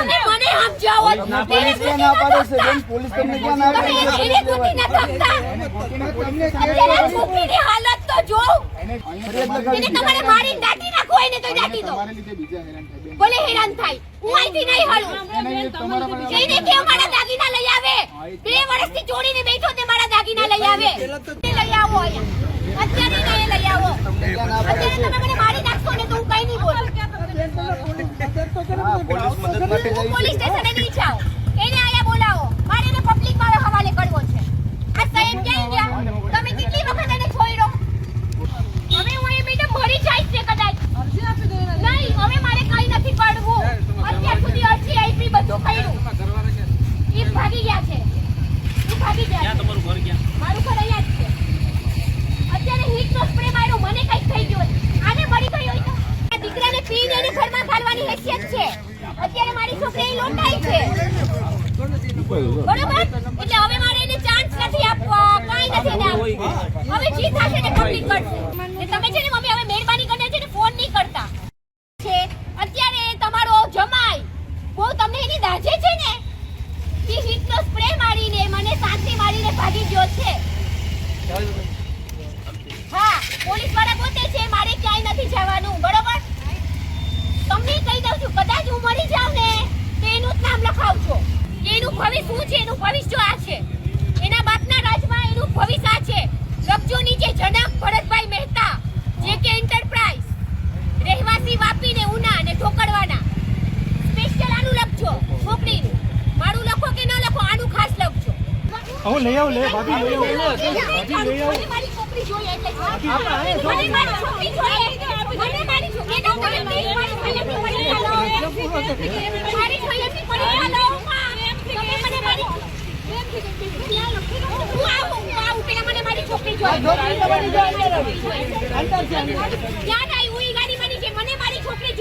તમે મને સમજાવો. પોલીસ ક્યાં ના પાડે છે. બેન પોલીસ તમને ક્યાં ના તમે પાડે એને ગોતી ન શકતા તમને અત્યારે હાલત તો જોઉં એને તમારે મારીને દાટી નાખો એને તો દાટી દો. તમારા લીધે બીજા હેરાન થાય. બેન. હેરાન થાય. હું અહીંથી નહીં પર જઈને કે મારા દાગીના લઈ આવે. બે વર્ષથી ચોરીને બેઠો તે મારા દાગીના લઈ આવે. લઈ આવો અહીંયા. અત્યારે લઈ આવો અત્યારે તમે મને મારી નાખશો ને તો હું કઈ નહીં બોલું હા, પોલીસ મદદ માટે જઈ પોલીસ સ્ટેશને નહીં જાઉં એને આયા બોલાવો. મારે એને પબ્લિકમાં હવાલે કરવો છે. આ સાહેબ ક્યાં ગયા? તમે કેટલી વખત એને છોડ્યો? હવે હું એ મેડમ મરી જાય છે કદાચ. નહીં હવે મારે કઈ નથી પડવું. અત્યાર સુધી અરજી આપી બધું કર્યું. ઈ ભાગી ગયા છે. ઈ ભાગી ગયા છે. મારું ઘર અહીંયા જ છે. અત્યારે હીટનો સ્પ્રે માર્યો મને કંઈક થઈ ગયું હોય. આને મરી ગઈ હોય તો? આ દીકરાને પીને એને ઘરમાં ઘાલવાની હેસિયત છે. છોકરી છે. એને દાજે છે ને? ઈ સ્પ્રે મારીને, મને શાંતિ મારીને ભાગી ગયો છે. હા, પોલીસવાળા પોતે છે, મારે ક્યાંય નથી જવાનું. બરોબર? તમને કહી દઉં છું, કદાચ હું મરી જાઉં. નામ લખાવજો એનું ભવિષ્ય શું છે? એનું ભવિષ્ય આ છે. એના બાપના રાજમાં એનું ભવિષ્ય આ છે. લખજો નીચે જનક ભરતભાઈ મહેતા જે કે એન્ટરપ્રાઇઝ રહેવાસી વાપી ને ઉના અને ઠોકડવાના સ્પેશિયલ આનું લખજો છોકરીનું. મારું લખો કે ન લખો આનું ખાસ લખજો. હું લઈ આવું લે ભાભી લઈ આવું. મને મારી છોકરી જોઈએ એટલે મને મારી છોકરી જોઈએ મને મારી છોકરી એને તમે please મારી ફિલ્મની પરીક્ષા લો મારી ફિલ્મની પરીક્ષા લો તમે મને મારી હું આવું હું આવું પેલા મને મારી છોકરી જોઈએ ક્યાં જાય હું ગાડી મારી છે મને મારી છોકરી જોઈએ.